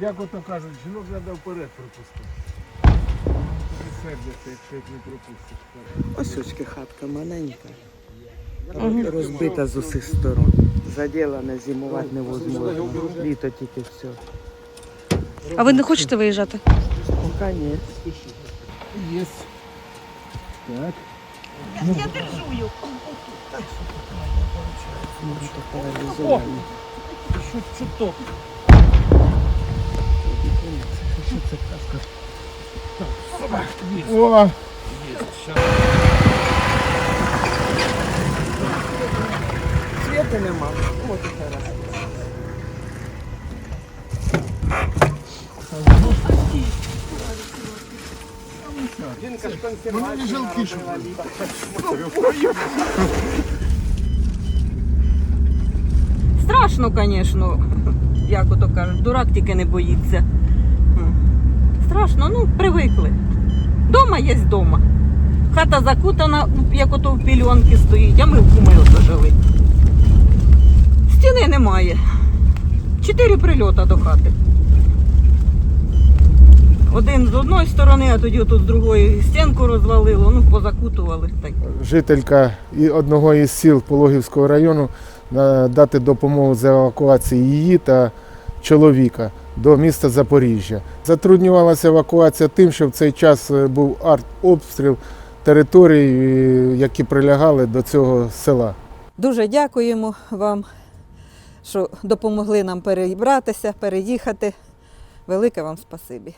як ото кажуть, жінок треба вперед пропустити. Сердяться, якщо їх не пропустиш. Ось очки хатка маленька. Розбита з усіх сторон. Заділена, зимувати невозможно. Літо тільки все. А ви не хочете виїжджати? Поки ні. Є. Так. Може, то паралізовані. Що, що О! Світу нема. От і зараз. Вони не Страшно, звісно, як ото кажуть, дурак тільки не боїться. Страшно, ну, привикли. Дома є дома. Хата закутана, як ото в пільонки стоїть, а ми в куми ото. Стіни немає. Чотири прильота до хати. Один з одної сторони, а тоді тут з другої стінку розвалило, ну, позакутували. Так. жителька одного із сіл Пологівського району дати допомогу з евакуації її та чоловіка до міста Запоріжжя. Затруднювалася евакуація тим, що в цей час е, був артобстріл територій, е, які прилягали до цього села. Дуже дякуємо вам, що допомогли нам перебратися, переїхати. Велике вам спасибі.